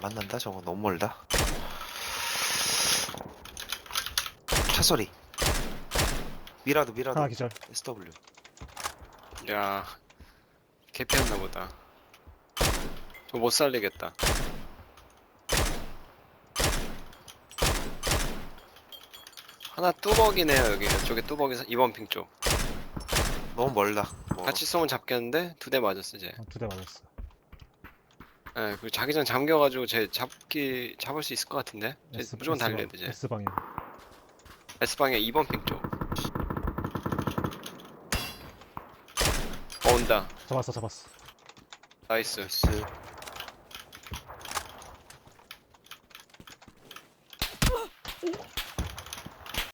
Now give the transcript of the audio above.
만난다? 저거 너무 멀다. 차 소리. 미라도 미라도. 하나 기절. SW 야 개피했나 보다. 저 못 살리겠다. 하나 뚜벅이네요 여기. 이쪽에 뚜벅이 2번 핑 쪽. 너무 멀다. 뭐, 같이 쏘면 잡겠는데? 두 대 맞았어 쟤두대 맞았어. 예, 그 자기장 잠겨가지고 쟤 잡기 잡을 수 있을 것 같은데 쟤 S- 무조건 S 방- 달려야 돼 쟤. S 방향. S방에 2번 핑 쪽 어 온다 잡았어, 잡았어. 나이스 나이스